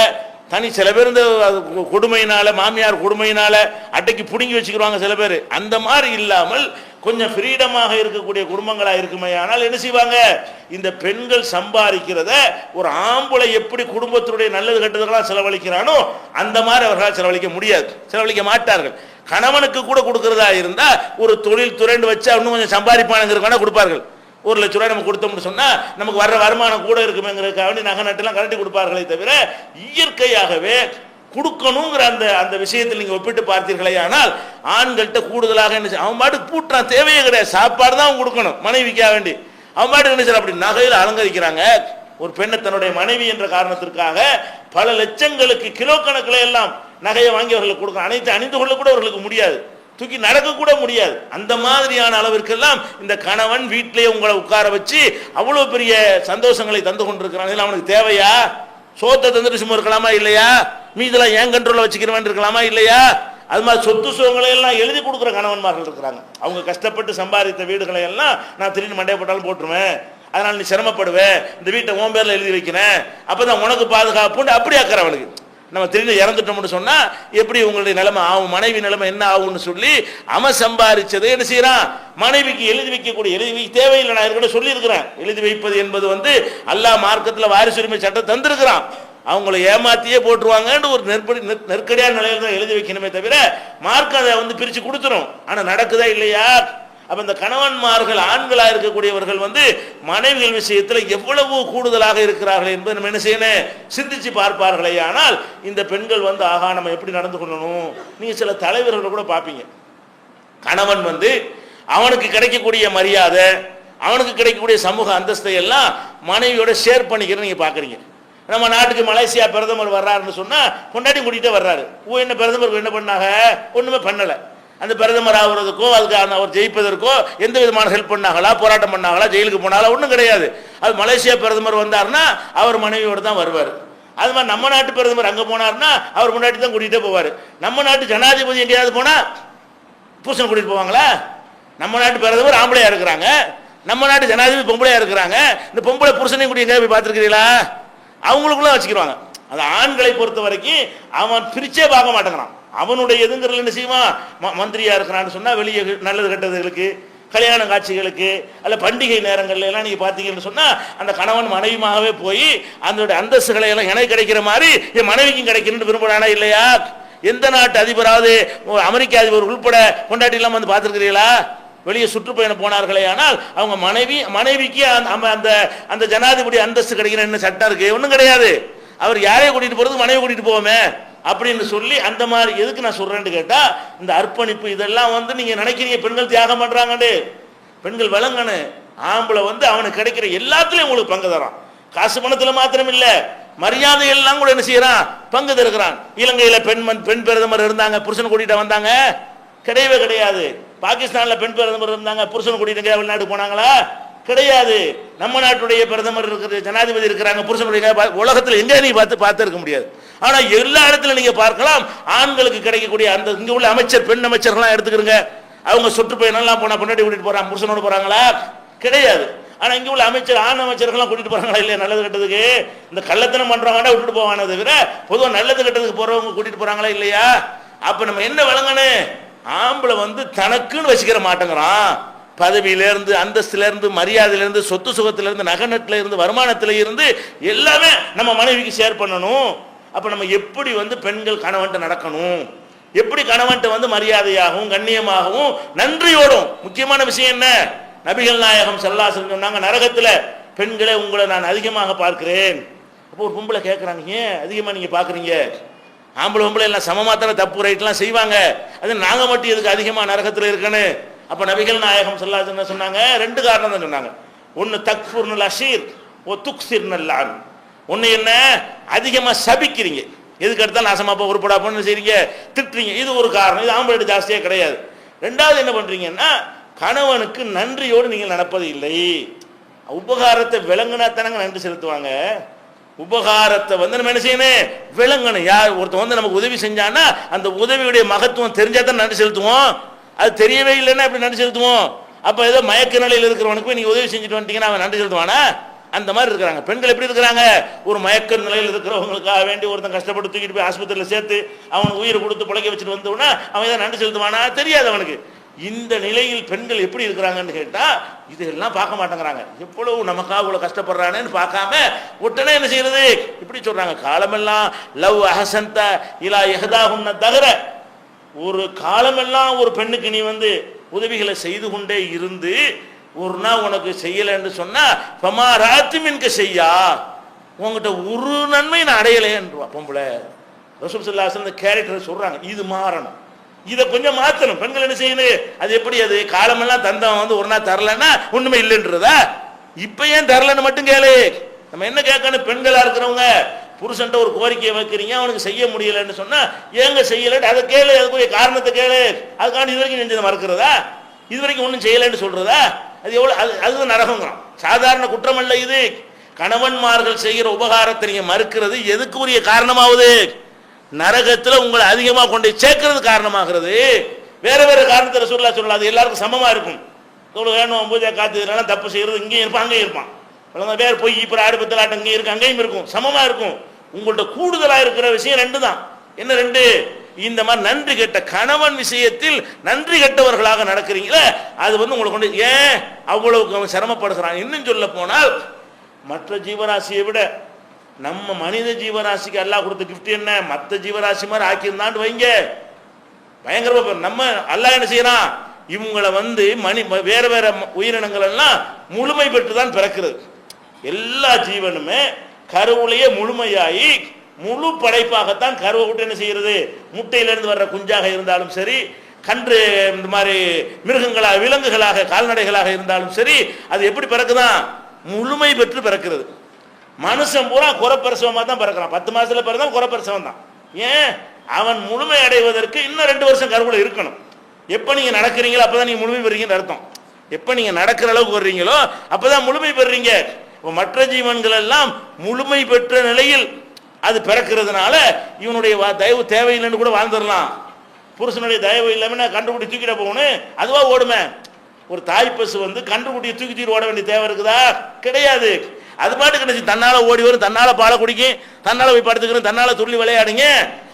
தனி சில பேர் இந்த கொடுமையினால் கொடுமையினால மாமியார் கொடுமையினால அட்டைக்கு பிடுங்கி வச்சுக்கிறாங்க சில பேர். அந்த மாதிரி இல்லாமல் கொஞ்சம் ஃப்ரீடமாக இருக்கக்கூடிய குடும்பங்களா இருக்குமே. ஆனால் என்ன செய்வாங்க? இந்த பெண்கள் சம்பாதிக்கிறத ஒரு ஆம்பளை எப்படி குடும்பத்தினுடைய நல்லது கெட்டதுக்கெல்லாம் செலவழிக்கிறானோ அந்த மாதிரி அவர்களால் செலவழிக்க முடியாது. செலவழிக்க மாட்டார்கள். கணவனுக்கு கூட கொடுக்கறதா இருந்தா ஒரு தொழில் துறைன்னு வச்சா இன்னும் கொஞ்சம் சம்பாதிப்பானுங்கிறக்கான கொடுப்பார்கள். ஒரு லட்ச ரூபாய் நம்ம கொடுத்தோம்னு சொன்னால் நமக்கு வர்ற வருமானம் கூட இருக்குமேங்கிறதுக்காக வேண்டி நகை நட்டுலாம் கழட்டி கொடுப்பார்களே தவிர இயற்கையாகவே கொடுக்கணுங்கிற அந்த அந்த விஷயத்தில் நீங்கள் ஒப்பிட்டு பார்த்தீர்களே ஆனால் ஆண்கள்கிட்ட கூடுதலாக என்ன செய்ய- அவன் பாட்டுக்கு பூட்டுறான் தேவையே கிடையாது. சாப்பாடு தான் அவன் கொடுக்கணும் மனைவிக்காக வேண்டி. அவன் பாட்டுக்கு என்ன செய்யறான்? அப்படி நகையில் அலங்கரிக்கிறாங்க. ஒரு பெண்ணை தன்னுடைய மனைவி என்ற காரணத்திற்காக பல லட்சங்களுக்கு கிலோ கணக்கில் எல்லாம் நகையை வாங்கி அவர்களுக்கு கொடுக்கணும். அனைத்து அணிந்து கொள்ள கூட அவர்களுக்கு முடியாது. தூக்கி நடக்க கூட முடியாது. அந்த மாதிரியான அளவிற்கெல்லாம் இந்த கணவன் வீட்டிலேயே உங்களை உட்கார வச்சு அவ்வளோ பெரிய சந்தோஷங்களை தந்து கொண்டிருக்கிறான். இதெல்லாம் அவனுக்கு தேவையா? சோத்தை தந்துட்டு சும்மா இருக்கலாமா இல்லையா? மீதெல்லாம் ஏன் கண்ட்ரோலில் வச்சுக்கிறவன் இருக்கலாமா இல்லையா? அது மாதிரி சொத்து சுகங்களை எல்லாம் எழுதி கொடுக்குற கணவன்மார்கள் இருக்கிறாங்க. அவங்க கஷ்டப்பட்டு சம்பாதித்த வீடுகளை எல்லாம் நான் திடீர்னு மண்டைய போட்டாலும் போட்டுருவேன். அதனால் நீ சிரமப்படுவேன் இந்த வீட்டை ஓம்பேரில் பேர்ல எழுதி வைக்கிறேன். அப்பதான் உனக்கு பாதுகாப்புன்னு அப்படி ஆக்குற அவளுக்கு. நம்ம திடீர்னு இறந்துட்டோம்னு சொன்னா எப்படி உங்களுடைய நிலைமை ஆகும்? மனைவி நிலைமை என்ன ஆகும்னு சொல்லி அவன் சம்பாதிச்சதை என்ன செய்யறான்? மனைவிக்கு எழுதி வைக்கக்கூடிய எழுதி வைக்க தேவையில்லை நான் இருக்கிற சொல்லியிருக்கிறேன். எழுதி வைப்பது என்பது வந்து எல்லா மார்க்கத்தில் வாரிசுரிமை சட்டம் தந்திருக்கிறான். அவங்கள ஏமாத்தியே போட்டுருவாங்கன்னு ஒரு நெருப்படி நெருக்கடியான நிலையில தான் எழுதி வைக்கணுமே தவிர மார்க் அதை வந்து பிரித்து கொடுத்துரும். ஆனால் நடக்குதா இல்லையா? அப்போ இந்த கணவன்மார்கள் ஆண்களாக இருக்கக்கூடியவர்கள் வந்து மனைவிகள் விஷயத்தில் எவ்வளவு கூடுதலாக இருக்கிறார்கள் என்பது நம்ம என்ன செய்யணும்? சிந்திச்சு பார்ப்பார்களே. ஆனால் இந்த பெண்கள் வந்து ஆகா நம்ம எப்படி நடந்து கொள்ளணும்? நீங்கள் சில தலைவர்களை கூட பார்ப்பீங்க. கணவன் வந்து அவனுக்கு கிடைக்கக்கூடிய மரியாதை அவனுக்கு கிடைக்கக்கூடிய சமூக அந்தஸ்தை எல்லாம் மனைவியோட ஷேர் பண்ணிக்கிறத நீங்கள் பார்க்குறீங்க. நம்ம நாட்டுக்கு மலேசியா பிரதமர் வர்றாருன்னு சொன்னால் கொண்டாடி கூட்டிகிட்டே வர்றாரு. ஓ என்ன பிரதமர் என்ன பண்ணாங்க? ஒன்றுமே பண்ணலை. அந்த பிரதமர் ஆகுறதுக்கோ அதுக்கு அந்த அவர் ஜெயிப்பதற்கோ எந்த விதமான ஹெல்ப் பண்ணாங்களா போராட்டம் பண்ணாங்களா ஜெயிலுக்கு போனாங்களா ஒன்றும் கிடையாது. அது மலேசியா பிரதமர் வந்தாருன்னா அவர் மனைவியோடு தான் வருவார். அது மாதிரி நம்ம நாட்டு பிரதமர் அங்கே போனாருன்னா அவர் முன்னாடி தான் கூட்டிகிட்டே போவார். நம்ம நாட்டு ஜனாதிபதி எங்கேயாவது போனால் புருஷன் கூட்டிகிட்டு போவாங்களா? நம்ம நாட்டு பிரதமர் ஆம்பளையாக இருக்கிறாங்க. நம்ம நாட்டு ஜனாதிபதி பொம்பளையாக இருக்கிறாங்க. இந்த பொம்பளை புருஷனையும் கூட எங்கேயாவது போய் பார்த்துருக்கிறீங்களா அவங்களுக்குள்ள வச்சுக்கிறாங்க அது ஆண்களை பொறுத்த வரைக்கும் அவன் பிரிச்சே பார்க்க மாட்டேங்கிறான். அவனுடைய எதுங்கிறது என்ன செய்வான்? ம- மந்திரியா இருக்கிறான்னு சொன்னா வெளியே நல்லது கெட்டதுகளுக்கு கல்யாண காட்சிகளுக்கு அல்ல பண்டிகை நேரங்கள்ல எல்லாம் நீங்க பாத்தீங்கன்னு சொன்னா அந்த கணவன் மனைவியுமாகவே போய் அதனுடைய அந்தஸ்துகளை எல்லாம் எனக்கு கிடைக்கிற மாதிரி என் மனைவிக்கும் கிடைக்கணும்னு விரும்புறானா இல்லையா? எந்த நாட்டு அதிபராவது அமெரிக்க அதிபர் உள்பட கொண்டாட்டி எல்லாம் வந்து பார்த்துருக்கிறீங்களா வெளியே சுற்றுப்பயணம் போனார்களே ஆனால் அவங்க மனைவி மனைவிக்கு அந்த அந்த- அந்த அந்த ஜனாதிபதி அந்தஸ்து கிடைக்கணும் என்ன சட்டம் இருக்கு. ஒன்றும் கிடையாது. அவர் யாரையும் கூட்டிட்டு போறது மனைவி கூட்டிட்டு போவோமே. அப்படின்னு சொல்லி அந்த மாதிரி எதுக்கு நான் சொல்றேன்னு கேட்டா இந்த அர்ப்பணிப்பு இதெல்லாம் வந்து நீங்க நினைக்கிறீங்க பெண்கள் தியாகம் பண்ணுறாங்கன்னு பெண்கள் விளங்கணு ஆம்பளை வந்து அவனுக்கு கிடைக்கிற எல்லாத்துலயும் உங்களுக்கு பங்கு தரான். காசு பணத்துல மாத்திரம் இல்ல. மரியாதை எல்லாம் கூட என்ன செய்யறான்? பங்கு தருகிறான். இலங்கையில பெண் பெண் பிரதமர் இருந்தாங்க புருஷன் கூட்டிட்டு வந்தாங்க. கிடையவே கிடையாது. பாகிஸ்தான்ல பெண் பிரதமர் இருந்தாங்க புருஷன் கூட்டிட்டு எங்கேயாவது போனாங்களா? கிடையாது. நம்ம நாட்டுடைய பிரதமர் இருக்கிற ஜனாதிபதி இருக்கிறாங்க புருஷனுடைய பா- உலகத்துல எங்க நீ பார்த்து பார்த்து இருக்க முடியாது. ஆனா எல்லா இடத்துல நீங்க பார்க்கலாம் ஆண்களுக்கு கிடைக்கக்கூடிய அந்த இங்க உள்ள அமைச்சர் பெண் அமைச்சர்கள்லாம் எடுத்துக்கிறங்க. அவங்க சுற்றுப்பயணம்லாம் போனா பொண்டாட்டி கூட்டிட்டு போறாங்க புருஷனோட போறாங்களா? கிடையாது. ஆனா இங்க உள்ள அமைச்சர் ஆண் அமைச்சர்கள்லாம் கூட்டிட்டு போறாங்களா இல்லையா நல்லது கெட்டதுக்கு? இந்த கள்ளத்தனம் பண்றவங்க விட்டுட்டு போவானே தவிர பொதுவாக நல்லது கெட்டதுக்கு போறவங்க கூட்டிட்டு போறாங்களா இல்லையா? அப்ப நம்ம என்ன வழங்கணும் ஆம்பளை வந்து தனக்குன்னு வச்சுக்கிற மாட்டேங்கிறான். பதவியிலேருந்து அந்தஸ்திலேருந்து மரியாதையிலேருந்து சொத்து சுகத்திலேருந்து இருந்து இருந்து வருமானத்துல இருந்து எல்லாமே நம்ம மனைவிக்கு ஷேர் பண்ணணும். அப்போ நம்ம எப்படி வந்து பெண்கள் கணவன்ட்ட நடக்கணும்? எப்படி கணவன்ட்டு வந்து மரியாதையாகவும் கண்ணியமாகவும் நன்றியோடும்? முக்கியமான விஷயம் என்ன? நபிகள் நாயகம் செல்லாசன் சொன்னாங்க நரகத்தில் பெண்களை உங்களை நான் அதிகமாக பார்க்கிறேன். அப்போ ஒரு பொம்பளை கேட்குறாங்க ஏன் அதிகமாக நீங்கள் பார்க்குறீங்க ஆம்பளை பொம்பளை எல்லாம் சமமாக தானே தப்பு ரைட்லாம் செய்வாங்க. அது நாங்கள் மட்டும் எதுக்கு அதிகமாக நரகத்தில் இருக்குன்னு? அப்போ நபிகள் நாயகம் செல்லாசன் சொன்னாங்க ரெண்டு காரணம் தான் சொன்னாங்க. ஒன்று தக்ஃபுர்னுல் அஷீர் ஓ துக்ஸிர்னல்லான் ஒன்று என்ன அதிகமாக சபிக்கிறீங்க? எதுக்கு எடுத்தாலும் நாசமாப்பா உருப்படா போன்னு செய்கிறீங்க திட்டுறீங்க. இது ஒரு காரணம். இது ஆம்பளை ஜாஸ்தியாக கிடையாது. ரெண்டாவது என்ன பண்ணுறீங்கன்னா கணவனுக்கு நன்றியோடு நீங்கள் நடப்பது இல்லை. உபகாரத்தை விளங்குனா தானங்க நன்றி செலுத்துவாங்க. உபகாரத்தை வந்து நம்ம என்ன செய்யணும்? விளங்கணும். யார் ஒருத்தன் வந்து நமக்கு உதவி செஞ்சான்னா அந்த உதவியுடைய மகத்துவம் தெரிஞ்சா தான் நன்றி செலுத்துவோம். அது தெரியவே இல்லைன்னா எப்படி நன்றி செலுத்துவோம்? அப்போ ஏதோ மயக்க நிலையில் இருக்கிறவனுக்கு நீங்கள் உதவி செஞ்சுட்டு வந்துட்டீங்கன்னா அவன் நன்றி செலுத்துவானா? அந்த மாதிரி இருக்கிறாங்க. பெண்கள் எப்படி இருக்கிறாங்க? ஒரு மயக்க நிலையில் இருக்கிறவங்களுக்காக வேண்டி ஒருத்தன் கஷ்டப்பட்டு தூக்கிட்டு போய் ஆஸ்பத்திரியில் சேர்த்து அவனுக்கு உயிரை கொடுத்து பிழைக்க வச்சுட்டு வந்தோம்னா அவன் ஏதாவது நன்றி செலுத்துவானா? தெரியாது அவனுக்கு. இந்த நிலையில் பெண்கள் எப்படி இருக்கிறாங்கன்னு கேட்டால் இதெல்லாம் பார்க்க மாட்டேங்கிறாங்க. எவ்வளவு நமக்காக இவ்வளோ கஷ்டப்படுறானேன்னு பார்க்காம உடனே என்ன செய்யறது? இப்படி சொல்றாங்க. காலமெல்லாம் லவ் அஹசந்த இலா எஹதாகுன்ன தவிர ஒரு காலமெல்லாம் ஒரு பெண்ணுக்கு நீ வந்து உதவிகளை செய்து கொண்டே இருந்து ஒரு நாள் உனக்கு செய்யலைன்னு சொன்னா பமா ராத்திமின்க செய்யா? உங்ககிட்ட ஒரு நன்மை நான் அடையலைன்றா பொம்பளை. ரசூல் சல்லாசன் இந்த கேரக்டர் சொல்றாங்க இது மாறணும். இதை கொஞ்சம் மாத்தணும். பெண்கள் என்ன செய்யணும்? அது எப்படி அது? காலமெல்லாம் தந்தவன் வந்து ஒரு நாள் தரலன்னா ஒண்ணுமே இல்லைன்றதா? இப்ப ஏன் தரலன்னு மட்டும் கேளு. நம்ம என்ன கேட்கணும்? பெண்களா இருக்கிறவங்க புருஷன்ட்ட ஒரு கோரிக்கையை வைக்கிறீங்க அவனுக்கு செய்ய முடியலன்னு சொன்னா ஏங்க செய்யல அதை கேளு அதுக்குரிய காரணத்தை கேளு. அதுக்கான இது வரைக்கும் செஞ்சதை மறக்கிறதா? இது வரைக்கும் ஒன்றும் செய்யலைன்னு சொல்றதா? அது எவ்வளவு அது அதுதான் நரகங்கிறான். சாதாரண குற்றம் அல்ல இது. கணவன்மார்கள் செய்கிற உபகாரத்தை நீங்க மறுக்கிறது எதுக்கு உரிய காரணமாவது? நரகத்துல உங்களை அதிகமா கொண்டு சேர்க்கறது காரணமாகிறது. வேற வேற காரணத்தை சொல்லலாம் சொல்லலாம் அது எல்லாருக்கும் சமமா இருக்கும். தொழு வேணும் பூஜை காத்து தப்பு செய்யறது இங்கேயும் இருப்பான் அங்கேயும் இருப்பான். ஒழுங்கா வேற போய் இப்போ ஆடுபத்தலாட்டம் இங்கேயும் இருக்கு அங்கேயும் இருக்கும். சமமா இருக்கும். உங்கள்ட்ட கூடுதலா இருக்கிற விஷயம் ரெண்டு தான் என்ன ரெண்டு? இந்த மாதிரி நன்றி கெட்ட கணவன் விஷயத்தில் நன்றி கெட்டவர்களாக நடக்கிறீங்களே அது வந்து உங்களை கொண்டு ஏன் அவ்வளவுக்கு அவன் சிரமப்படுகிறான்? இன்னும் சொல்ல போனால் மற்ற ஜீவராசியை விட நம்ம மனித ஜீவராசிக்கு அல்லாஹ் கொடுத்த கிஃப்ட் என்ன? மற்ற ஜீவராசி மாதிரி ஆக்கியிருந்தான்னு வைங்க. பயங்கரமா நம்ம அல்லாஹ் என்ன செய்யறான்? இவங்களை வந்து மணி வேற வேற உயிரினங்கள் எல்லாம் முழுமை பெற்று தான் பிறக்கிறது. எல்லா ஜீவனுமே கருவுலையே முழுமையாகி முழு படைப்பாகத்தான் கருவை விட்டு என்ன செய்யறது முட்டையிலிருந்து வர்ற குஞ்சாக இருந்தாலும் சரி கன்று இந்த மாதிரி மிருகங்களாக விலங்குகளாக கால்நடைகளாக இருந்தாலும் சரி அது எப்படி பிறக்குதான் முழுமை பெற்று பிறக்கிறது. மனுஷன் பூரா குறப்பிரசவமாக தான் பிறக்கிறான். பத்து மாதத்தில் பிறந்தான் குறப்பிரசவம் தான். ஏன்? அவன் முழுமை அடைவதற்கு இன்னும் ரெண்டு வருஷம் கருவுல இருக்கணும். எப்போ நீங்கள் நடக்கிறீங்களோ அப்போ தான் நீங்கள் முழுமை பெறீங்கன்னு அர்த்தம். எப்போ நீங்கள் நடக்கிற அளவுக்கு வர்றீங்களோ அப்பதான் முழுமை பெறுறீங்க. இப்போ மற்ற ஜீவன்கள் எல்லாம் முழுமை பெற்ற நிலையில் அது பிறக்கிறதுனால இவனுடைய தயவு தேவையில்லைன்னு கூட வாழ்ந்துடலாம். புருஷனுடைய தயவு இல்லாம நான் கண்டுபிடி தூக்கிட போகணும். அதுவா ஓடுமே. ஒரு தாய் பசு வந்து கண்டுபிடிய தூக்கி தூக்கி ஓட வேண்டிய தேவை இருக்குதா? கிடையாது. அது பாட்டு கிடைச்சி தன்னால ஓடி வரும் தன்னால பாலை குடிக்கும் தன்னால போய் படுத்துக்கிறோம் தன்னால துள்ளி விளையாடுங்க.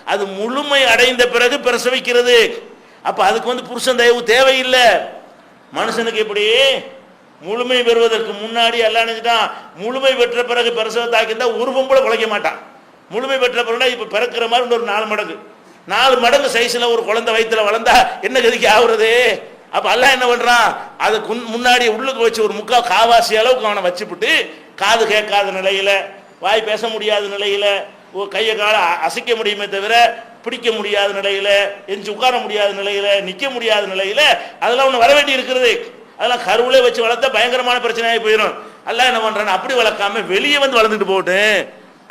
அது முழுமை அடைந்த பிறகு பிரசவிக்கிறது. அப்ப அதுக்கு வந்து புருஷன் தயவு தேவையில்லை. மனுஷனுக்கு எப்படி? முழுமை பெறுவதற்கு முன்னாடி எல்லாம் நினைச்சிட்டான். முழுமை பெற்ற பிறகு பிரசவத்தாக்கியிருந்தா ஒரு பொம்பளை குலைக்க மாட்டான். முழுமை பெற்ற பிறகு இப்போ பிறக்கிற மாதிரி இன்னொரு நாலு மடங்கு. நாலு மடங்கு சைஸில் ஒரு குழந்தை வயிற்றில் வளர்ந்தா என்ன கதிக்கு ஆகுறது அப்போ அல்ல என்ன பண்ணுறான் அதை குன்- முன்னாடி உள்ளுக்கு வச்சு ஒரு முக்கால் காவாசி அளவுக்கு அவனை வச்சுப்புட்டு காது கேட்காத நிலையில் வாய் பேச முடியாத நிலையில் கையை காலை அசைக்க முடியுமே தவிர பிடிக்க முடியாத நிலையில் எஞ்சி உட்கார முடியாத நிலையில் நிற்க முடியாத நிலையில் அதெல்லாம் ஒன்று வர வேண்டி இருக்கிறது. அதெல்லாம் கருவிலே வச்சு வளர்த்தா பயங்கரமான பிரச்சனையாகி போயிடும் அல்ல என்ன பண்ணுறான் அப்படி வளர்க்காம வெளியே வந்து வளர்ந்துட்டு போட்டு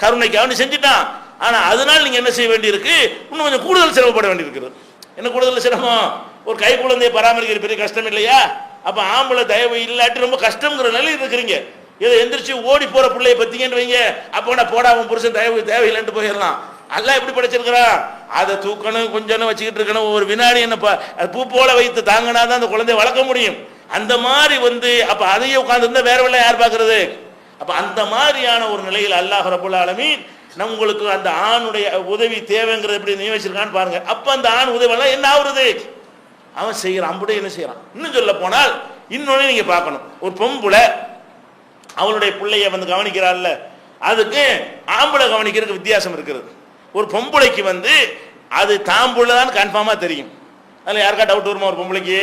கருணைக்கு அவனு செஞ்சுட்டான். ஆனால் அதனால் நீங்கள் என்ன செய்ய வேண்டியிருக்கு? இன்னும் கொஞ்சம் கூடுதல் சிரமப்பட வேண்டியிருக்கிறது. என்ன கூடுதல் சிரமம் ஒரு கை குழந்தையை பராமரிக்கிற பெரிய கஷ்டம் இல்லையா? அப்போ ஆம்பளை தயவு இல்லாட்டி ரொம்ப கஷ்டங்கிற நிலையில் இருக்கிறீங்க. இதை எந்திரிச்சு ஓடி போகிற பிள்ளைய பற்றிங்கன்னு வைங்க. அப்போ நான் போடா புருஷன் தயவு தேவையில்லைன்ட்டு போயிடலாம். அல்லாஹ் எப்படி படைச்சிருக்கிறான்? அதை தூக்கணும் கொஞ்சம் வச்சுக்கிட்டு இருக்கணும். ஒரு வினாடி என்ன பூ போல வைத்து தாங்கினா தான் அந்த குழந்தைய வளர்க்க முடியும். அந்த மாதிரி வந்து அப்போ அதையே உட்காந்துருந்தா வேற வேலை யார் பார்க்கறது? அப்போ அந்த மாதிரியான ஒரு நிலையில் அல்லாஹ் ரபுல் ஆலமீன் நம்மளுக்கு அந்த ஆணுடைய உதவி தேவைங்கிறது எப்படி நியமிச்சிருக்கான்னு பாருங்க. அப்போ அந்த ஆண் உதவியெல்லாம் என்ன ஆகுறது? அவன் செய்கிறான் அம்புடைய என்ன செய்கிறான் இன்னும் சொல்ல போனால் இன்னொன்னு நீங்கள் பார்க்கணும். ஒரு பொம்புல அவளுடைய பிள்ளைய வந்து கவனிக்கிறாள்ல அதுக்கு ஆம்பளை கவனிக்கிறதுக்கு வித்தியாசம் இருக்கிறது. ஒரு பொம்பளைக்கு வந்து அது தான் புள்ளதான் கன்ஃபார்மாக தெரியும். அதில் யாருக்கா டவுட் வருமா ஒரு பொம்பளைக்கு?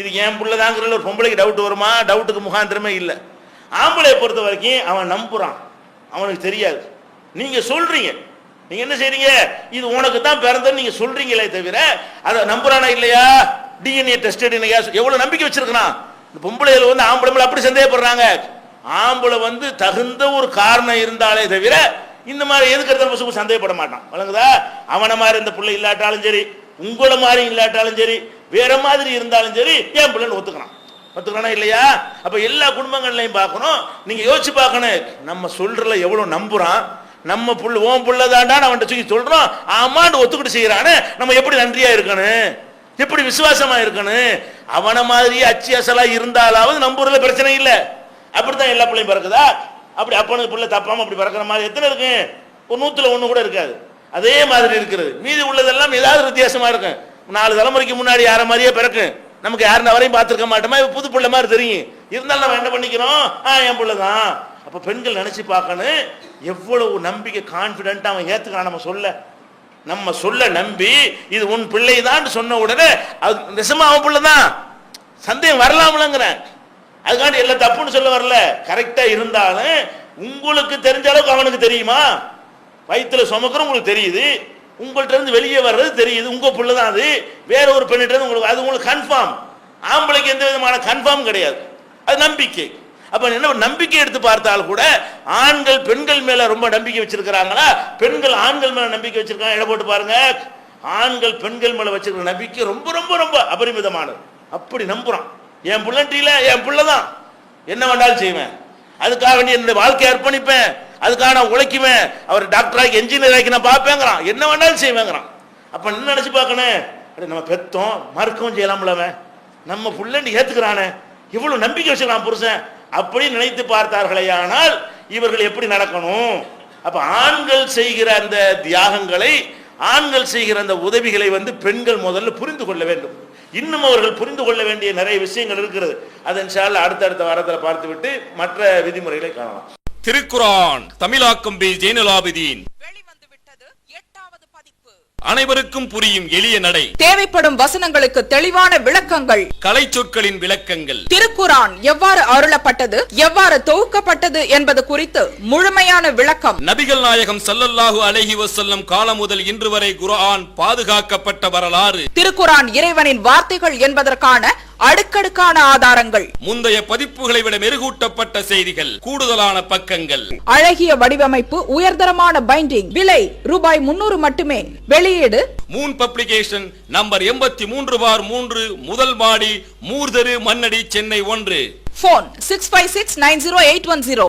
இது என் புள்ளதாங்கிறதுல ஒரு பொம்பளைக்கு டவுட் வருமா? டவுட்டுக்கு முகாந்திரமே இல்லை. ஆம்பளை பொறுத்த வரைக்கும் அவன் நம்புறான். அவனுக்கு தெரியாது. நீங்க சொல்றீங்க. நீங்க என்ன செய்றீங்க? இது உனக்கு தான் பிறந்தன்னு நீங்க சொல்றீங்களே தவிர அதை நம்புறானா இல்லையா? டிஎன்ஏ டெஸ்ட் இல்லையா எவ்வளவு நம்பிக்கை வச்சிருக்கான் இந்த பொம்பளைகள் வந்து ஆம்பளை அப்படி சந்தேகப்படுறாங்க. ஆம்பளை வந்து தகுந்த ஒரு காரணம் இருந்தாலே தவிர இந்த மாதிரி எதுக்கிறத எடுத்தாலும் பசங்க சந்தேகப்பட மாட்டான். வழங்குதா? அவனை மாதிரி இந்த பிள்ளை இல்லாட்டாலும் சரி உங்களை மாதிரி இல்லாட்டாலும் சரி வேற மாதிரி இருந்தாலும் சரி என் பிள்ளைன்னு ஒத்துக்கிறான். ஒத்துக்கிறானா இல்லையா? அப்ப எல்லா குடும்பங்கள்லையும் பார்க்கணும். நீங்க யோசிச்சு பார்க்கணும். நம்ம சொல்றல எவ்வளவு நம்புறான்? நம்ம புள்ள ஓம் புள்ளதாண்டா அவன்கிட்ட சொல்லி சொல்றோம். ஆமான்னு ஒத்துக்கிட்டு செய்கிறான்னு நம்ம எப்படி நன்றியா இருக்கணும்? எப்படி விசுவாசமா இருக்கணும்? அவனை மாதிரியே அச்சு அசலா இருந்தாலாவது நம்புறதுல பிரச்சனை இல்லை. அப்படித்தான் எல்லா பிள்ளையும் பிறக்குதா? அப்படி அப்பனுக்கு பிள்ளை தப்பாம அப்படி பிறக்கிற மாதிரி எத்தனை இருக்கு? ஒரு நூத்துல ஒண்ணு கூட இருக்காது. அதே மாதிரி இருக்கிறது. மீதி உள்ளதெல்லாம் ஏதாவது வித்தியாசமா இருக்கும். நாலு தலைமுறைக்கு முன்னாடி யார மாதிரியே பிறக்கும். நமக்கு யார் அவரையும் பார்த்துருக்க மாட்டோமா? இப்போ புது பிள்ளை மாதிரி தெரியும். இருந்தாலும் நம்ம என்ன பண்ணிக்கிறோம்? ஆ என் பிள்ளை தான் அப்போ பெண்கள் நினச்சி பார்க்கணும். எவ்வளவு நம்பிக்கை கான்ஃபிடென்ட்டாக அவன் ஏற்றுக்கிறான் நம்ம சொல்ல. நம்ம சொல்ல நம்பி இது உன் பிள்ளை தான் சொன்ன உடனே அது நிஜமா அவன் பிள்ளை தான் சந்தேகம் வரலாம்லங்கிறேன். அதுக்காண்டி எல்லாம் தப்புன்னு சொல்ல வரல. கரெக்டாக இருந்தாலும் உங்களுக்கு தெரிஞ்ச அளவுக்கு அவனுக்கு தெரியுமா? வயிற்றுல சுமக்கிறோம் உங்களுக்கு தெரியுது. உங்கள்கிட்ட இருந்து வெளியே வர்றது தெரியுது. உங்க புள்ள தான் அது. வேற ஒரு பெண்ணிட்ட உங்களுக்கு அது உங்களுக்கு கன்ஃபார்ம் ஆம்பளைக்கு எந்த விதமான கன்ஃபார்ம் கிடையாது. அது நம்பிக்கை. அப்ப என்ன நம்பிக்கை எடுத்து பார்த்தால் கூட ஆண்கள் பெண்கள் மேல ரொம்ப நம்பிக்கை வச்சிருக்கிறாங்களா? பெண்கள் ஆண்கள் மேல நம்பிக்கை வச்சிருக்காங்க இட போட்டு பாருங்க. ஆண்கள் பெண்கள் மேல வச்சிருக்கிற நம்பிக்கை ரொம்ப ரொம்ப ரொம்ப அபரிமிதமானது. அப்படி நம்புறான். என் புள்ளன்ட்டியில என் புள்ள தான். என்ன வேண்டாலும் செய்வேன். அதுக்காக வேண்டி என்னுடைய வாழ்க்கையை அர்ப்பணிப்பேன். அதுக்காக நான் உழைக்குவேன் அவர் டாக்டர் ஆகி என்ஜினியர் ஆகி நான் பார்ப்பேங்கிறான். என்ன வேணாலும் செய்வேங்கிறான். அப்போ என்ன நினச்சி பார்க்கணும்? அப்படி நம்ம பெத்தோம் மறுக்கவும் செய்யலாம்லவன் நம்ம புள்ளண்டி ஏத்துக்கிறானே. இவ்வளோ நம்பிக்கை வச்சுக்கிறான் புருஷன். அப்படி நினைத்து பார்த்தார்களேயானால் இவர்கள் எப்படி நடக்கணும்? அப்போ ஆண்கள் செய்கிற அந்த தியாகங்களை ஆண்கள் செய்கிற அந்த உதவிகளை வந்து பெண்கள் முதல்ல புரிந்து கொள்ள வேண்டும். இன்னும் அவர்கள் புரிந்து கொள்ள வேண்டிய நிறைய விஷயங்கள் இருக்கிறது. அதன் சார்ல அடுத்தடுத்த வாரத்தில் பார்த்துவிட்டு மற்ற விதிமுறைகளை காணலாம். திருக்குரான் தமிழாக்கம் பி ஜெயினலாபிதீன் அனைவருக்கும் புரியும் எளிய நடை. தேவைப்படும் வசனங்களுக்கு தெளிவான விளக்கங்கள். கலை சொற்களின் விளக்கங்கள். திருக்குரான் எவ்வாறு அருளப்பட்டது எவ்வாறு தொகுக்கப்பட்டது என்பது குறித்து முழுமையான விளக்கம். நபிகள் நாயகம் ஸல்லல்லாஹு அலைஹி வஸல்லம் காலம் முதல் இன்று வரை குர்ஆன் பாதுகாக்கப்பட்ட வரலாறு. திருக்குரான் இறைவனின் வார்த்தைகள் என்பதற்கான அடுக்கடுக்கான ஆதாரங்கள். முந்தைய பதிப்புகளை விட மெருகூட்டப்பட்ட செய்திகள் கூடுதலான பக்கங்கள். அழகிய வடிவமைப்பு உயர்தரமான பைண்டிங் விலை ரூபாய் முன்னூறு மட்டுமே. வெளியீடு. மூன் பப்ளிகேஷன் நம்பர் எண்பத்தி மூன்று பார் மூன்று முதல் மாடி மூர்தரு மன்னடி சென்னை ஒன்று. Phone six five six nine zero eight one zero